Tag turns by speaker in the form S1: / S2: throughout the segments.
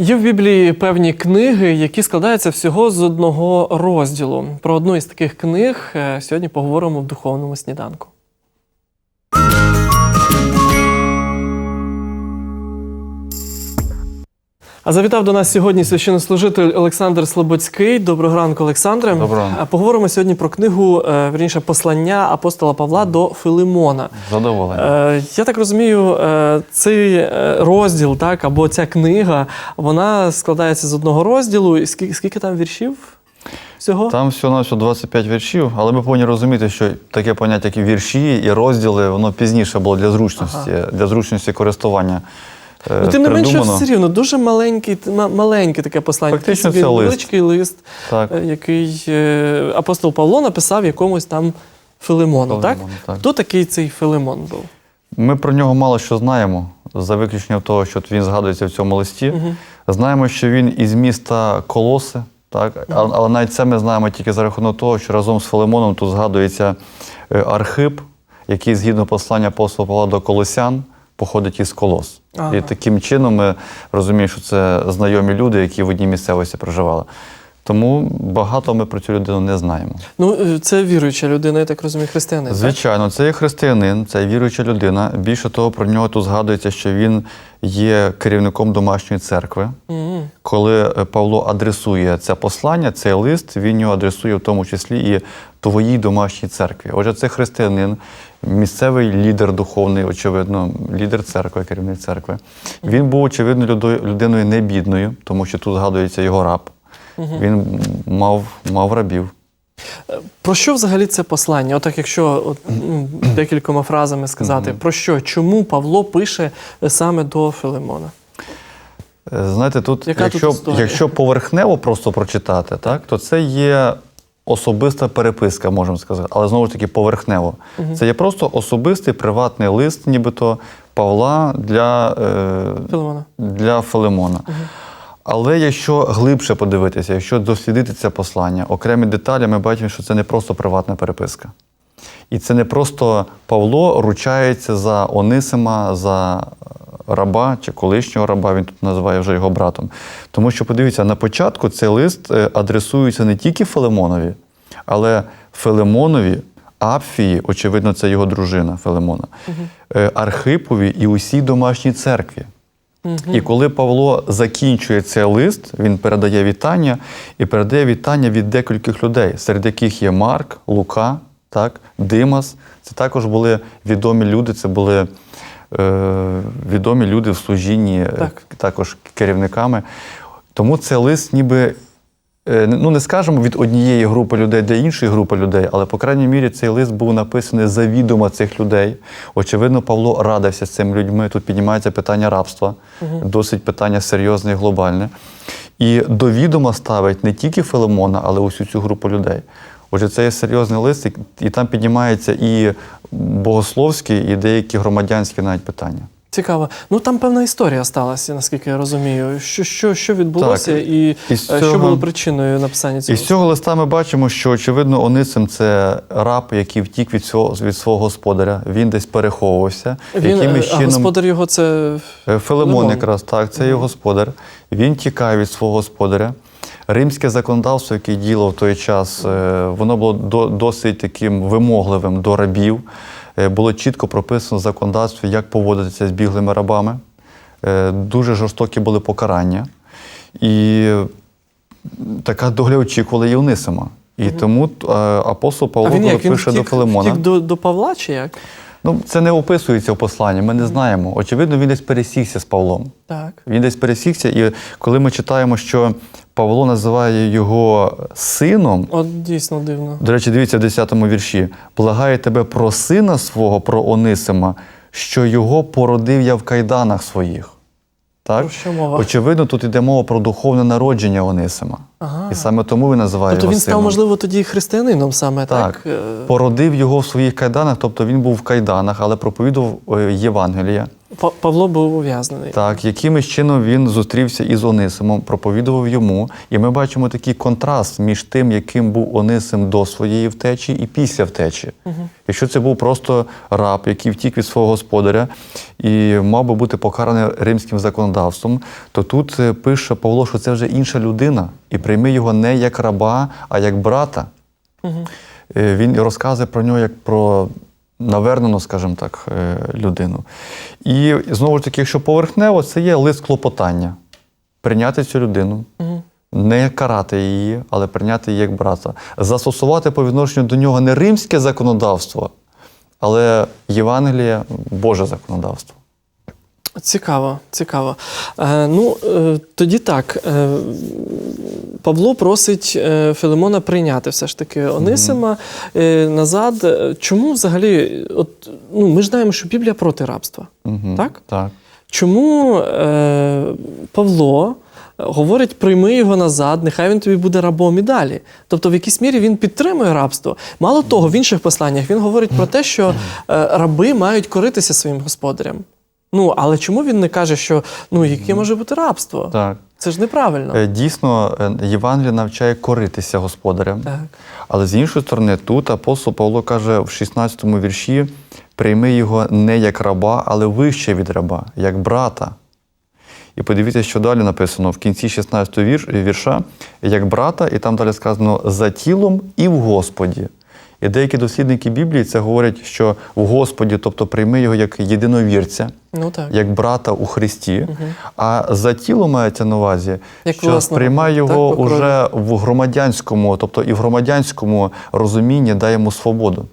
S1: Є в Біблії певні книги, які складаються всього з одного розділу. Про одну із таких книг е, сьогодні поговоримо в духовному сніданку. А завітав до нас сьогодні священнослужитель Олександр Слободський. Доброго ранку, Олександре.
S2: Доброго.
S1: Поговоримо сьогодні про книгу, е, верніше, послання апостола Павла до Филимона.
S2: Задоволений.
S1: Е, Я так розумію, е, цей розділ, так, або ця книга, вона складається з одного розділу. Скільки, скільки там віршів всього?
S2: Там всього на всього 25 віршів, але ми повинні розуміти, що таке поняття, як і вірші і розділи, воно пізніше було для зручності, для зручності користування. Е,
S1: Ну, тим не менше, все рівно дуже маленький, маленьке таке послання.
S2: Фактично, це лист.
S1: невеличкий лист,
S2: Так.
S1: е, який е, апостол Павло написав якомусь там Филимону. Так?
S2: Так.
S1: Хто такий цей Филимон був?
S2: Ми про нього мало що знаємо, за виключенням того, що він згадується в цьому листі. Знаємо, що він із міста Колоси, так? А- але навіть це ми знаємо тільки за рахунок того, що разом з Филимоном тут згадується Архип, який згідно послання апостола Павла до Колосян походить із Колос.
S1: Ага.
S2: І таким чином ми розуміємо, що це знайомі люди, які в одній місцевості проживали. Тому багато ми про цю людину не знаємо.
S1: Ну, е, це віруюча людина, я так розумію, християнин. так?
S2: Звичайно, це є християнин, це віруюча людина. Більше того, про нього тут згадується, що він є керівником домашньої церкви.
S1: Мгм.
S2: Коли е, Павло адресує це послання, цей лист, він його адресує в тому числі і твоїй домашній церкві. Отже, це християнин, місцевий лідер духовний, очевидно, лідер церкви, керівник церкви. Він був, очевидно, людиною не бідною, тому що тут згадується його раб. Він мав, мав рабів.
S1: Про що взагалі це послання? Отак, якщо от, ну, декількома фразами сказати, про що? Чому Павло пише саме до Филимона?
S2: Е, Знаєте, тут,
S1: Яка
S2: якщо,
S1: історія?
S2: якщо поверхнево просто прочитати, так, то це є особиста переписка, можемо сказати, але знову ж таки поверхнево. Це є просто особистий приватний лист, нібито Павла для, е,
S1: Филимона.
S2: для Филимона. Але якщо глибше подивитися, якщо дослідити це послання, окремі деталі, ми бачимо, що це не просто приватна переписка. І це не просто Павло ручається за Онисима, за раба чи колишнього раба, він тут називає вже його братом. Тому що, подивіться, на початку цей лист е, адресується не тільки Филимонові, але Филимонові, Апфії, очевидно, це його дружина Филимона, е, Архипові і усій домашній церкві. І коли Павло закінчує цей лист, він передає вітання і передає вітання від декількох людей, серед яких є Марк, Лука, так, Димас. Це також були відомі люди, це були е, відомі люди в служінні, е,
S1: Так.
S2: також керівниками. Тому цей лист ніби. Е, Ну, не скажемо від однієї групи людей до іншої групи людей, але, по крайній мірі, цей лист був написаний завідомо цих людей. Очевидно, Павло радився з цими людьми. Тут піднімається питання рабства, досить питання серйозне і глобальне. І до відома ставить не тільки Филимона, але усю цю групу людей. Отже, це є серйозний лист, і- там піднімаються і богословські, і деякі громадянські навіть питання.
S1: Цікаво. Ну там певна історія сталася, наскільки я розумію. Що, що, що відбулося
S2: Так.
S1: і,
S2: І
S1: е,
S2: з
S1: що було причиною написання цього?
S2: І з цього листа ми бачимо, що очевидно Онисим це раб, який втік від свого, від свого господаря. Він десь переховувався.
S1: Він, е, а
S2: чином
S1: господар його це
S2: Е, Филимон
S1: Филимон.
S2: якраз так, це його господар. Він тікає від свого господаря. Римське законодавство, яке діло в той час, воно було досить таким вимогливим до рабів. Е, Було чітко прописано в законодавстві, як поводитися з біглими рабами. Е, Дуже жорстокі були покарання. І така доля очікувала і Онисима. І тому е, апостол
S1: а
S2: Павло
S1: він
S2: коли
S1: як він
S2: пише
S1: втік,
S2: до Филимона.
S1: втік до, до Павла чи як?
S2: Ну, це не описується в посланні, ми не знаємо. Очевидно, він десь пересікся з Павлом.
S1: Так.
S2: Він десь пересікся, і коли ми читаємо, що Павло називає його сином,
S1: От дійсно дивно.
S2: до речі, дивіться в 10-му вірші, благає тебе про сина свого, про Онисима, що його породив я в кайданах своїх. Так?
S1: Про що мова?
S2: Очевидно, тут йде мова про духовне народження Онисима.
S1: Ага.
S2: І саме тому він називає
S1: Тобто
S2: його
S1: він став,
S2: сином.
S1: можливо, тоді християнином саме, так?
S2: Так,
S1: Е,
S2: породив його в своїх кайданах, тобто він був в кайданах, але проповідував е, Євангелія.
S1: Па- Павло був ув'язнений.
S2: Так, якимось чином він зустрівся із Онисимом, проповідував йому. І ми бачимо такий контраст між тим, яким був Онисим до своєї втечі і після втечі. Якщо це був просто раб, який втік від свого господаря і мав би бути покараний римським законодавством, то тут е, пише Павло, що це вже інша людина, і прийми його не як раба, а як брата. Е, Він розказує про нього як про навернену, скажімо так, е, людину. І знову ж таки, якщо поверхнево, це є лист клопотання. Прийняти цю людину, не карати її, але прийняти її як брата. Застосувати по відношенню до нього не римське законодавство, але Євангеліє Боже законодавство.
S1: Цікаво, цікаво. Е, ну, е, тоді так. Е, Павло просить е, Филимона прийняти все ж таки Онисима е, назад. Е, Чому взагалі, от, ну, ми ж знаємо, що Біблія проти рабства.
S2: Мгм.
S1: Так?
S2: Так.
S1: Чому е, Павло говорить, прийми його назад, нехай він тобі буде рабом і далі. Тобто, в якійсь мірі він підтримує рабство. Мало того, в інших посланнях він говорить про те, що е, раби мають коритися своїм господарям. Ну, але чому він не каже, що ну, яке може бути рабство?
S2: так.
S1: Це ж неправильно.
S2: Е, Дійсно, е, Євангеліє навчає коритися господарям.
S1: Так.
S2: Але з іншої сторони, тут апостол Павло каже в 16 му вірші: прийми його не як раба, але вище від раба, як брата. І подивіться, що далі написано в кінці 16 вірш, вірша, як брата, і там далі сказано за тілом і в Господі. І деякі дослідники Біблії це говорять, що в Господі, тобто прийми його як єдиновірця,
S1: Ну так.
S2: як брата у Христі, а за тіло мається на увазі,
S1: Як
S2: що сприймає його
S1: так,
S2: уже в громадянському, тобто і в громадянському розумінні дає йому свободу.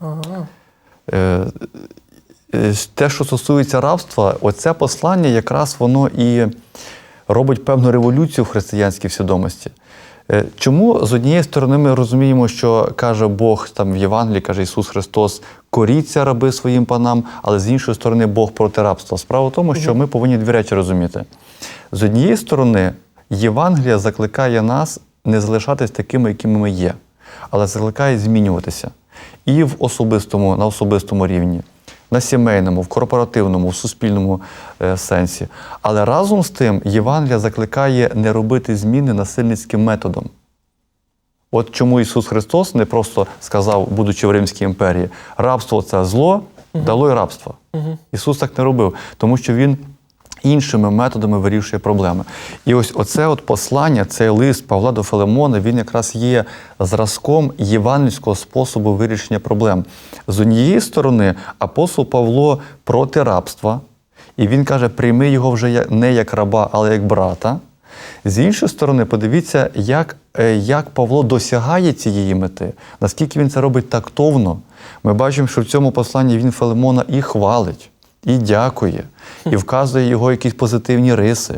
S1: Ага.
S2: Е, е, Те, що стосується рабства, оце послання якраз воно і робить певну революцію в християнській свідомості. Е, Чому з однієї сторони ми розуміємо, що каже Бог там в Євангелії, каже Ісус Христос, коріться раби своїм панам, але з іншої сторони Бог проти рабства. Справа в тому, що ми повинні дві речі розуміти. З однієї сторони, Євангелія закликає нас не залишатись такими, якими ми є, але закликає змінюватися і в особистому, на особистому рівні, на сімейному, в корпоративному, в суспільному е, сенсі. Але разом з тим Євангелія закликає не робити зміни насильницьким методом. От чому Ісус Христос не просто сказав, будучи в Римській імперії, рабство це зло, дало й рабство. Ісус так не робив, тому що Він іншими методами вирішує проблеми. І ось оце от послання, цей лист Павла до Филимона, він якраз є зразком євангельського способу вирішення проблем. З однієї сторони, апостол Павло проти рабства, і він каже: прийми його вже не як раба, але як брата. З іншої сторони, подивіться, як, е, як Павло досягає цієї мети, наскільки він це робить тактовно. Ми бачимо, що в цьому посланні він Филимона і хвалить, і дякує, і вказує його якісь позитивні риси.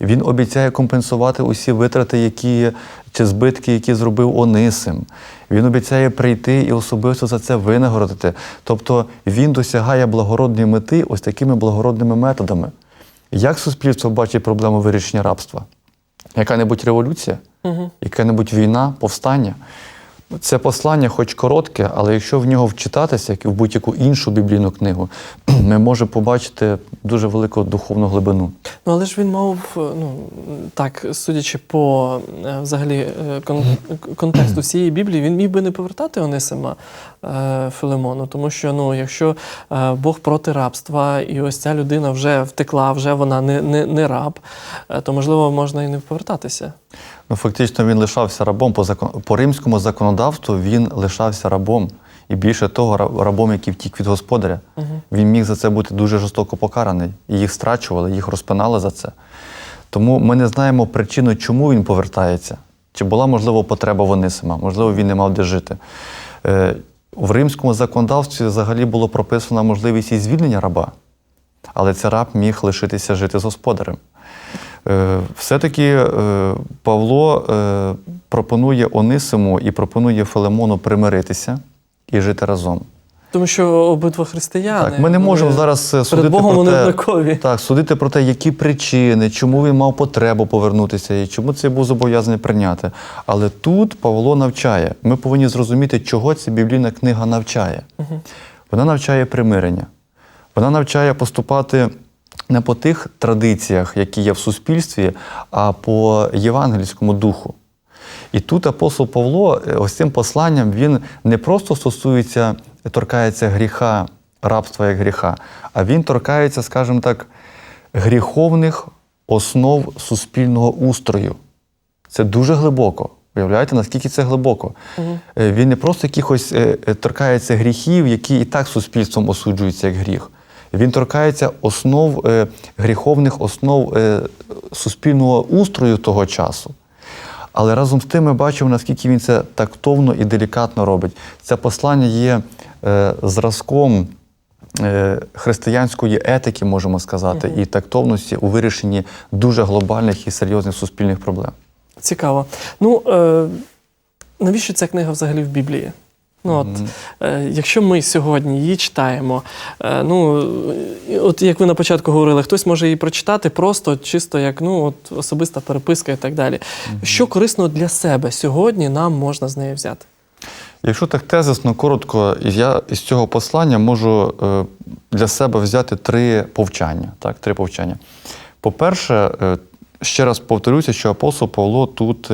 S2: Він обіцяє компенсувати усі витрати, які, чи збитки, які зробив Онисим. Він обіцяє прийти і особисто за це винагородити. Тобто він досягає благородної мети ось такими благородними методами. Як суспільство бачить проблему вирішення рабства? Яка-небудь революція, яка-небудь війна, повстання? Це послання, хоч коротке, але якщо в нього вчитатися, як і в будь-яку іншу біблійну книгу, ми можемо побачити дуже велику духовну глибину.
S1: Ну, але ж він мав, ну так, судячи по е, взагалі е, кон- контексту всієї Біблії, він міг би не повертати Онисима е, Филимону, тому що ну, якщо Бог проти рабства, і ось ця людина вже втекла, вже вона не, не, не раб, то можливо можна і не повертатися.
S2: Ну, фактично, він лишався рабом по, закон... по римському законодавству, він лишався рабом. І більше того, рабом, який втік від господаря. Він міг за це бути дуже жорстоко покараний. І їх страчували, їх розпинали за це. Тому ми не знаємо причину, чому він повертається. Чи була, можливо, потреба в Онисима, можливо, він не мав де жити. Е, в римському законодавстві взагалі було прописана можливість і звільнення раба, але цей раб міг лишитися жити з господарем. Е, Все-таки е, Павло е, пропонує Онисиму і пропонує Филимону примиритися і жити разом.
S1: Тому що обидва християни.
S2: Так, ми не можемо
S1: вони
S2: зараз судити
S1: Богом
S2: про те,
S1: однакові.
S2: так, судити про те, які причини, чому він мав потребу повернутися і чому це був зобов'язаний прийняти. Але тут Павло навчає. Ми повинні зрозуміти, чого ця біблійна книга навчає. Вона навчає примирення. Вона навчає поступати не по тих традиціях, які є в суспільстві, а по євангельському духу. І тут апостол Павло е, ось цим посланням він не просто стосується, торкається гріха, рабства як гріха, а він торкається, скажімо так, гріховних основ суспільного устрою. Це дуже глибоко. Уявляєте, наскільки це глибоко? Е, Він не просто якихось е, торкається гріхів, які і так суспільством осуджуються як гріх. Він торкається основ е, гріховних основ е, суспільного устрою того часу. Але разом з тим ми бачимо, наскільки він це тактовно і делікатно робить. Це послання є е, зразком е, християнської етики, можемо сказати, і тактовності у вирішенні дуже глобальних і серйозних суспільних проблем.
S1: Цікаво. Ну, е, навіщо ця книга взагалі в Біблії? Ну, от, е, якщо ми сьогодні її читаємо, е, ну, от як ви на початку говорили, хтось може її прочитати просто, чисто як ну, от, особиста переписка і так далі. Що корисно для себе сьогодні нам можна з неї взяти?
S2: Якщо так тезисно, коротко, я із цього послання можу е, для себе взяти три повчання. Так, три повчання. По-перше, ще раз повторюся, що апостол Павло тут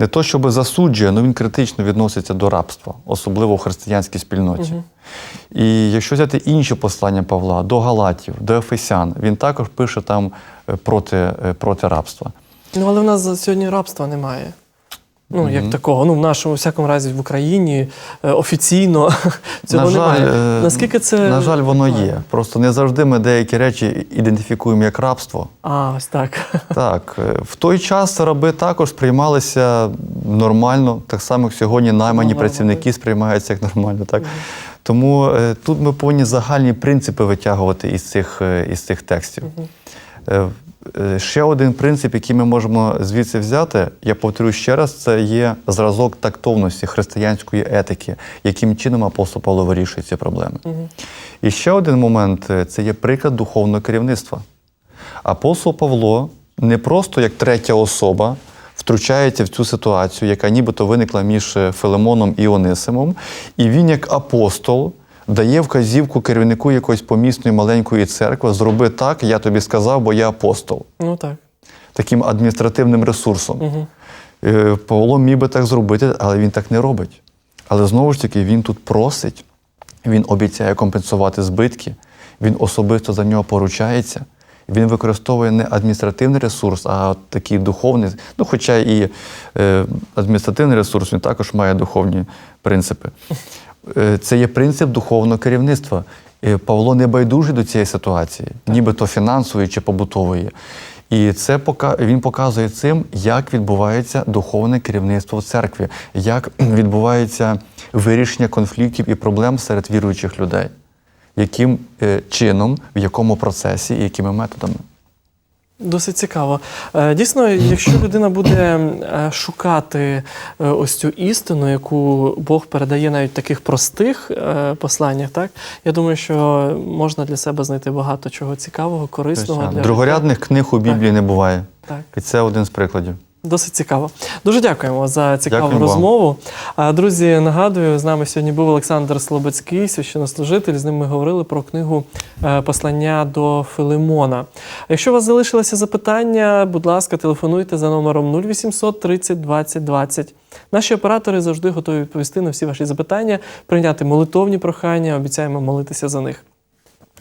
S2: не то, щоб засуджує, але він критично відноситься до рабства, особливо в християнській спільноті. І якщо взяти інші послання Павла до Галатів, до Ефесян, він також пише там е, проти, е, проти рабства.
S1: Ну, але в нас сьогодні рабства немає. Ну, як такого. Ну, в нашому, всякому разі, в Україні е, офіційно цього
S2: на жаль,
S1: немає.
S2: е,
S1: Наскільки це.
S2: на жаль, воно є. Просто не завжди ми деякі речі ідентифікуємо як рабство.
S1: А, ось так.
S2: Так, е, в той час раби також сприймалися нормально, так само, як сьогодні наймані працівники сприймаються як нормально. Так? Тому е, тут ми повинні загальні принципи витягувати із цих, із цих текстів. Е, е, Ще один принцип, який ми можемо звідси взяти, я повторю ще раз, це є зразок тактовності християнської етики, яким чином апостол Павло вирішує ці проблеми. І ще один момент е, це є приклад духовного керівництва. Апостол Павло не просто як третя особа втручається в цю ситуацію, яка нібито виникла між е, Филимоном і Онисимом, і він, як апостол, дає вказівку керівнику якоїсь помісної маленької церкви, зроби так, я тобі сказав, бо я апостол.
S1: Ну так.
S2: Таким адміністративним ресурсом. Е, Павло міг би так зробити, але він так не робить. Але знову ж таки, він тут просить, він обіцяє компенсувати збитки, він особисто за нього поручається. Він використовує не адміністративний ресурс, а такий духовний. Ну, хоча і е, адміністративний ресурс він також має духовні принципи. Е, це є принцип духовного керівництва. Е, Павло не байдужий до цієї ситуації, нібито фінансової чи побутової. І це пока він показує цим, як відбувається духовне керівництво в церкві, як відбувається вирішення конфліктів і проблем серед віруючих людей, яким е, чином, в якому процесі і якими методами.
S1: Досить цікаво. Е, Дійсно, якщо людина буде е, шукати е, ось цю істину, яку Бог передає навіть в таких простих посланнях, так я думаю, що можна для себе знайти багато чого цікавого, корисного для Другорядних
S2: Другорядних книг у Біблії не буває.
S1: Так.
S2: І це один з прикладів.
S1: Досить цікаво. Дуже дякуємо за цікаву
S2: Дякуємо
S1: розмову. А, Друзі, нагадую, з нами сьогодні був Олександр Слободський, священнослужитель. З ним ми говорили про книгу е, Послання до Филимона. Якщо у вас залишилися запитання, будь ласка, телефонуйте за номером 0800 30 20 20. Наші оператори завжди готові відповісти на всі ваші запитання, прийняти молитовні прохання, обіцяємо молитися за них.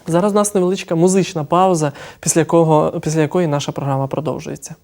S1: Зараз у нас невеличка музична пауза, після, якого, після якої наша програма продовжується.